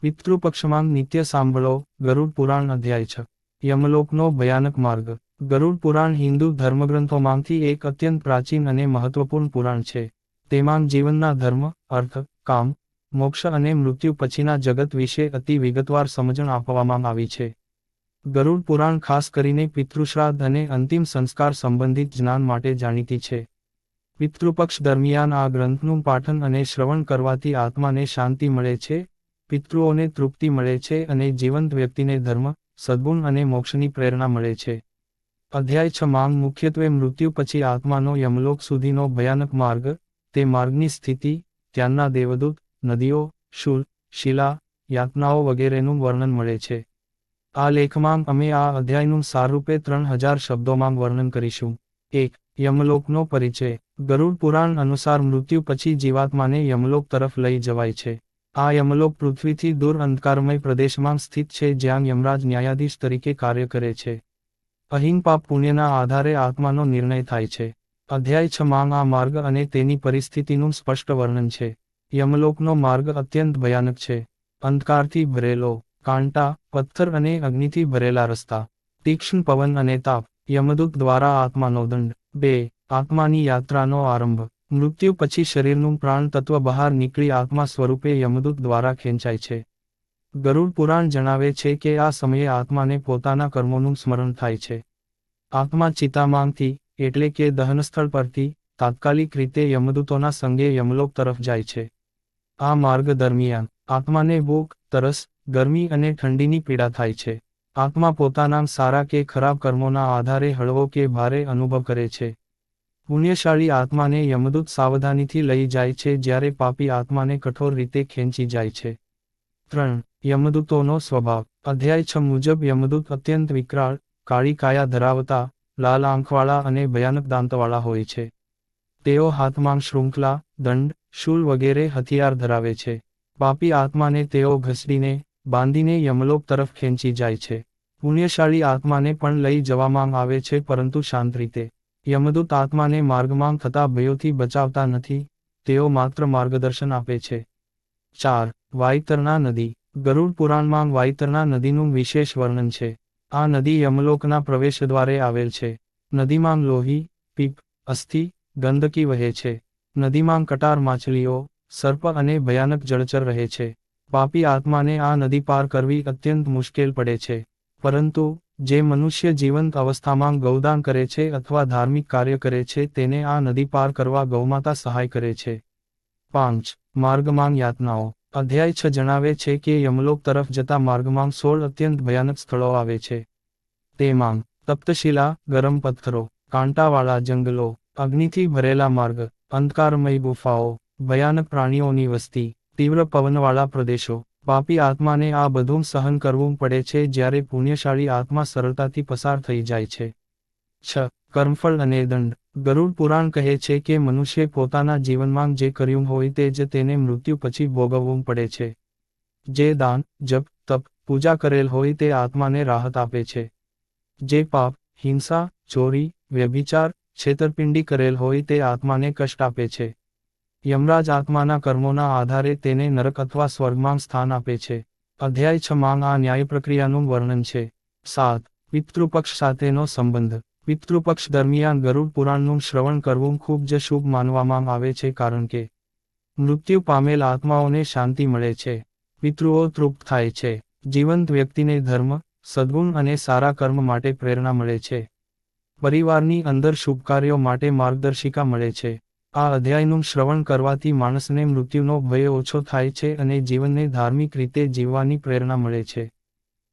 પિતૃપક્ષમાં નિત્ય સાંભળો, ગરુડ પુરાણ અધ્યાય છ. યમલોકનો ભયાનક માર્ગ. ગરુડ પુરાણ હિન્દુ ધર્મગ્રંથોમાંથી એક અત્યંત પ્રાચીન અને મહત્વપૂર્ણ પુરાણ છે. તેમાં જીવનના ધર્મ, અર્થ, કામ, મોક્ષ અને મૃત્યુ પછીના જગત વિશે અતિ વિગતવાર સમજણ આપવામાં આવી છે. ગરુડ પુરાણ ખાસ કરીને પિતૃશ્રાદ્ધ અને અંતિમ સંસ્કાર સંબંધિત જ્ઞાન માટે જાણીતી છે. પિતૃપક્ષ દરમિયાન આ ગ્રંથનું પાઠન અને શ્રવણ કરવાથી આત્માને શાંતિ મળે છે પિતૃઓને તૃપ્તિ મળે છે અને જીવંત વ્યક્તિને ધર્મ, સદ્ગુણ અને મોક્ષની પ્રેરણા મળે છે. અધ્યાય છ માંગ મુખ્યત્વે મૃત્યુ પછી આત્માનો યમલોક સુધીનો ભયાનક માર્ગ, તે માર્ગની સ્થિતિ, ત્યાંના દેવદૂત, નદીઓ, શૂલ, શિલા, યાતનાઓ વગેરેનું વર્ણન મળે છે. આ લેખમાં અમે આ અધ્યાયનું સારરૂપે ત્રણ હજાર શબ્દોમાં વર્ણન કરીશું. એક, યમલોકનો પરિચય. ગરુડ પુરાણ અનુસાર મૃત્યુ પછી જીવાત્માને યમલોક તરફ લઈ જવાય છે. આ યમલોક પૃથ્વીથી દૂર અંધકારમય પ્રદેશમાં સ્થિત છે જ્યાં યમરાજ ન્યાયાધીશ તરીકે કાર્ય કરે છે. અહીં પાપ પુણ્યના આધારે આત્માનો નિર્ણય થાય છે. અધ્યાય છ માં આ માર્ગ અને તેની પરિસ્થિતિનું સ્પષ્ટ વર્ણન છે. યમલોકનો માર્ગ અત્યંત ભયાનક છે. અંધકારથી ભરેલો, કાંટા, પથ્થર અને અગ્નિથી ભરેલા રસ્તા, તીક્ષ્ણ પવન અને તાપ, યમદૂત દ્વારા આત્માનો દંડ. બે, આત્માની યાત્રાનો આરંભ. મૃત્યુ પછી શરીરનું પ્રાણ તત્વ બહાર નીકળી આત્મા સ્વરૂપે યમદૂત દ્વારા ખેંચાય છે. ગરુડ પુરાણ જણાવે છે કે આ સમયે આત્માને પોતાના કર્મોનું સ્મરણ થાય છે. આત્મા ચિતામાંગથી એટલે કે દહનસ્થળ પરથી, તાત્કાલિક રીતે યમદૂતોના સંગે યમલોક તરફ જાય છે. આ માર્ગ દરમિયાન, આત્માને ભૂખ, તરસ, ગરમી અને ઠંડીની પીડા થાય છે. આત્મા પોતાના સારા કે ખરાબ કર્મોના આધારે હળવો કે ભારે અનુભવ કરે છે. પુણ્યશાળી આત્માને યમદૂત સાવધાનીથી લઈ જાય છે જ્યારે પાપી આત્માને કઠોર રીતે ખેંચી જાય છે. ત્રણ, યમદૂતોનો સ્વભાવ. અધ્યાય છ મુજબ યમદૂત અત્યંત વિકરાળ, કાળી કાયા ધરાવતા, લાલ આંખવાળા અને ભયાનક દાંતવાળા હોય છે. તેઓ હાથમાં શૃંખલા, દંડ, શૂલ વગેરે હથિયાર ધરાવે છે. પાપી આત્માને તેઓ ઘસડીને, બાંધીને યમલોક તરફ ખેંચી જાય છે. પુણ્યશાળી આત્માને પણ લઈ જવામાં આવે છે પરંતુ શાંત રીતે. યમદૂત આત્માને માર્ગમાં થતા ભયોથી બચાવતા નથી, તેઓ માત્ર માર્ગદર્શન આપે છે. ચાર વાયતરના નદી. ગરુડ પુરાણમાં વાયતરના નદીનું વિશેષ વર્ણન છે. આ નદી યમલોકના પ્રવેશ દ્વારે આવેલ છે. નદીમાં લોહી, પીપ, અસ્થિ, ગંદકી વહે છે. નદીમાં કટાર માછલીઓ, સર્પ અને ભયાનક જળચર રહે છે. પાપી આત્માને આ નદી પાર કરવી અત્યંત મુશ્કેલ પડે છે. પરંતુ જે મનુષ્ય જીવંત અવસ્થામાં ગૌદાન કરે છે અથવા ધાર્મિક કાર્ય કરે છે, તેને આ નદી પાર કરવા ગૌમાતા સહાય કરે છે. પાંચ, માર્ગમાં યાતનાઓ. અધ્યાય છ જણાવે છે કે યમલોક તરફ જતા માર્ગમાં સોળ અત્યંત ભયાનક સ્થળો આવે છે. તેમાં તપ્તશિલા, ગરમ પથ્થરો, કાંટાવાળા જંગલો, અગ્નિથી ભરેલા માર્ગ, અંધકારમય ગુફાઓ, ભયાનક પ્રાણીઓની વસ્તી, તીવ્ર પવનવાળા પ્રદેશો પાપી આત્માને આ બધું સહન કરવું પડે છે જ્યારે પુણ્યશાળી આત્મા સરળતાથી પસાર થઈ જાય છે. છ. કર્મફળ અને દંડ. ગરુડ પુરાણ કહે છે કે મનુષ્ય પોતાના જીવનમાં જે કર્યું હોય તે જ તેને મૃત્યુ પછી ભોગવવું પડે છે. જે દાન, જપ, તપ, પૂજા કરેલ હોય તે આત્માને રાહત આપે છે. જે પાપ, હિંસા, ચોરી, વ્યભિચાર, છેતરપિંડી કરેલ હોય તે આત્માને કષ્ટ આપે છે. યમરાજ આત્માના કર્મોના આધારે તેને નરક અથવા સ્વર્ગમાં સ્થાન આપે છે. અધ્યાય છ માં આ ન્યાય પ્રક્રિયાનું વર્ણન છે. સાત. પિતૃપક્ષ સાથેનો સંબંધ. પિતૃપક્ષ દરમિયાન ગરુડ પુરાણનું શ્રવણ કરવું ખૂબ જ શુભ માનવામાં આવે છે કારણ કે મૃત્યુ પામેલ આત્માઓને શાંતિ મળે છે. પિતૃઓ તૃપ્ત થાય છે. જીવંત વ્યક્તિને ધર્મ, સદગુણ અને સારા કર્મ માટે પ્રેરણા મળે છે. પરિવારની અંદર શુભ કાર્યો માટે માર્ગદર્શિકા મળે છે. આ અધ્યાયનું શ્રવણ કરવાથી માણસને મૃત્યુનો ભય ઓછો થાય છે અને જીવનને ધાર્મિક રીતે જીવવાની પ્રેરણા મળે છે.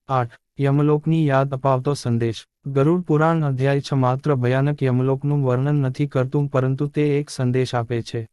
આઠ, યમલોકની યાદ અપાવતો સંદેશ. ગરુડ પુરાણ અધ્યાય છ માત્ર ભયાનક યમલોકનું વર્ણન નથી કરતું પરંતુ તે એક સંદેશ આપે છે.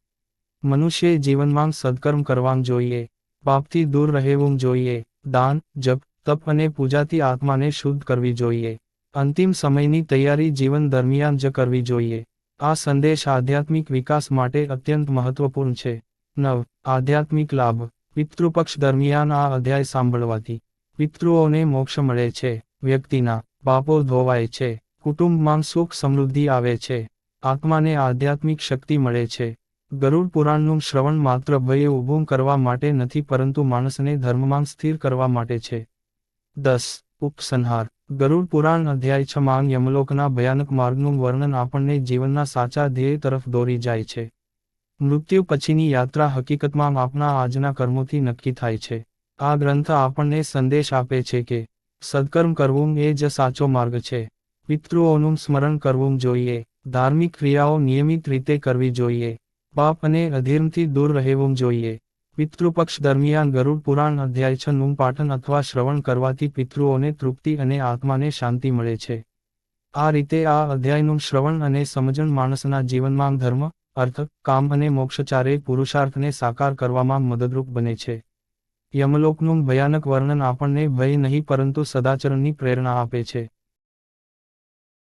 મનુષ્ય જીવનમાં સદકર્મ કરવાં જોઈએ, પાપથી દૂર રહેવું જોઈએ, દાન, જપ, તપ અને પૂજાથી આત્માને શુદ્ધ કરવી જોઈએ. અંતિમ સમયની તૈયારી જીવન દરમિયાન જ કરવી જોઈએ. આ સંદેશ આધ્યાત્મિક વિકાસ માટે અત્યંત મહત્વપૂર્ણ છે. નવ. આધ્યાત્મિક લાભ. પિતૃપક્ષ દરમિયાન આ અધ્યાય સાંભળવાથી પિતૃઓને મોક્ષ મળે છે. વ્યક્તિના પાપો ધોવાય છે. કુટુંબમાં સુખ સમૃદ્ધિ આવે છે. આત્માને આધ્યાત્મિક શક્તિ મળે છે. ગરુડ પુરાણનું શ્રવણ માત્ર ભય ઊભું કરવા માટે નથી, પરંતુ માણસને ધર્મમાં સ્થિર કરવા માટે છે. દસ. ઉપસંહાર. ગરુડ પુરાણ અધ્યાય છ માંગ યમલોકના ભયાનક માર્ગનું વર્ણન આપણને જીવનના સાચા ધ્યેય તરફ દોરી જાય છે. મૃત્યુ પછીની યાત્રા હકીકતમાં આપણા આજના કર્મોથી નક્કી થાય છે. આ ગ્રંથ આપણને સંદેશ આપે છે કે, સદકર્મ કરવું એ જ સાચો માર્ગ છે. પિતૃઓનું સ્મરણ કરવું જોઈએ. ધાર્મિક ક્રિયાઓ નિયમિત રીતે કરવી જોઈએ. પાપ અને અધીરમથી દૂર રહેવું જોઈએ. પિતૃપક્ષ દરમિયાન ગરુડ પુરાણ અધ્યાયનું પાઠન અથવા શ્રવણ કરવાથી પિતૃઓને તૃપ્તિ અને આત્માને શાંતિ મળે છે. આ રીતે આ અધ્યાયનું શ્રવણ અને સમજણ માણસના જીવનમાં ધર્મ, અર્થ, કામ અને મોક્ષચારે પુરુષાર્થને સાકાર કરવામાં મદદરૂપ બને છે. યમલોકનું ભયાનક વર્ણન આપણને ભય નહીં પરંતુ સદાચરણની પ્રેરણા આપે છે.